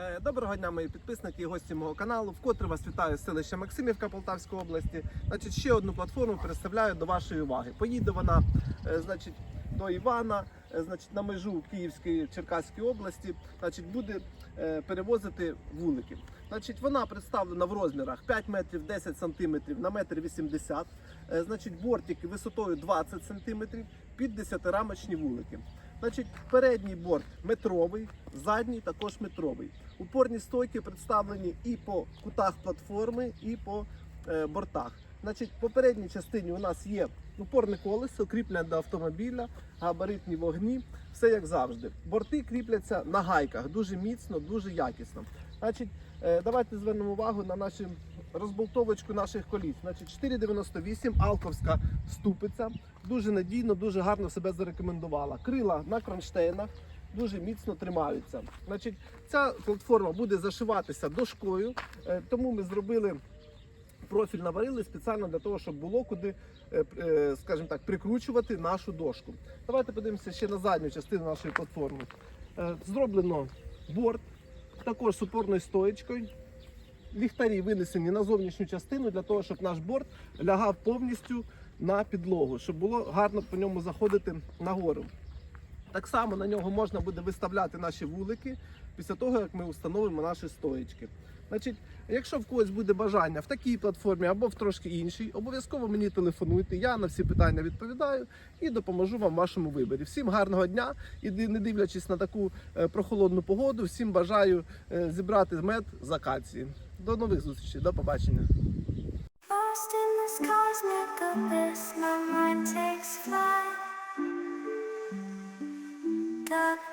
Е, Доброго дня, мої підписники і гості мого каналу. Вкотре вас вітаю з селища Максимівка Полтавської області. Значить, ще одну платформу представляю до вашої уваги. Поїде вона, е, значить, до Івана, е, значить, на межу Київської Черкаської області. Значить, буде перевозити вулики. Значить, вона представлена в розмірах 5 метрів 10 сантиметрів на метр 80. Е, Значить, бортики висотою 20 сантиметрів під 10-рамочні вулики. Значить, передній борт метровий, задній також метровий. Упорні стойки представлені і по кутах платформи, і по е, бортах. Значить, по передній частині у нас є упорне колесо, кріплення до автомобіля, габаритні вогні, все як завжди. Борти кріпляться на гайках дуже міцно, дуже якісно. Значить, е, давайте звернемо увагу на нашу розболтовочку наших коліс. Значить, 4,98 алковська ступиця. Дуже надійно, дуже гарно себе зарекомендувала. Крила на кронштейнах дуже міцно тримаються. Значить, ця платформа буде зашиватися дошкою, е, тому ми зробили. Профіль наварили спеціально для того, щоб було куди, е, скажімо так, прикручувати нашу дошку. Давайте подивимося ще на задню частину нашої платформи. Зроблено борт, також з упорною стоєчкою. Ліхтарі винесені на зовнішню частину для того, щоб наш борт лягав повністю на підлогу, щоб було гарно по ньому заходити нагору. Так само на нього можна буде виставляти наші вулики після того, як ми встановимо наші стоїчки. Значить, якщо в когось буде бажання в такій платформі або в трошки іншій, обов'язково мені телефонуйте. Я на всі питання відповідаю і допоможу вам в вашому виборі. Всім гарного дня і не дивлячись на таку е, прохолодну погоду, всім бажаю е, зібрати мед з акації. До нових зустрічей, до побачення.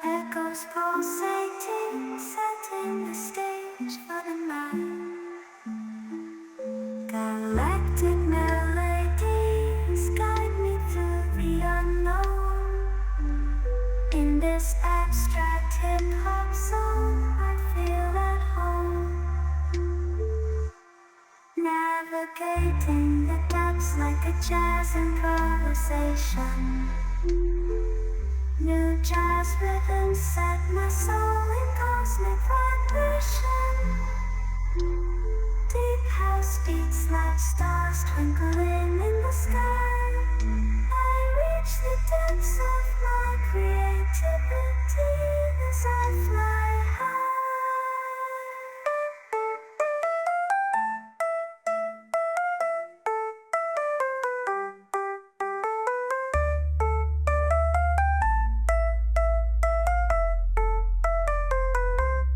Echoes pulsating, this abstract hip I feel at home. Navigating the depths like a jazz improvisation. New jazz rhythms set my soul in cosmic vibration. Deep house beats like stars twinkling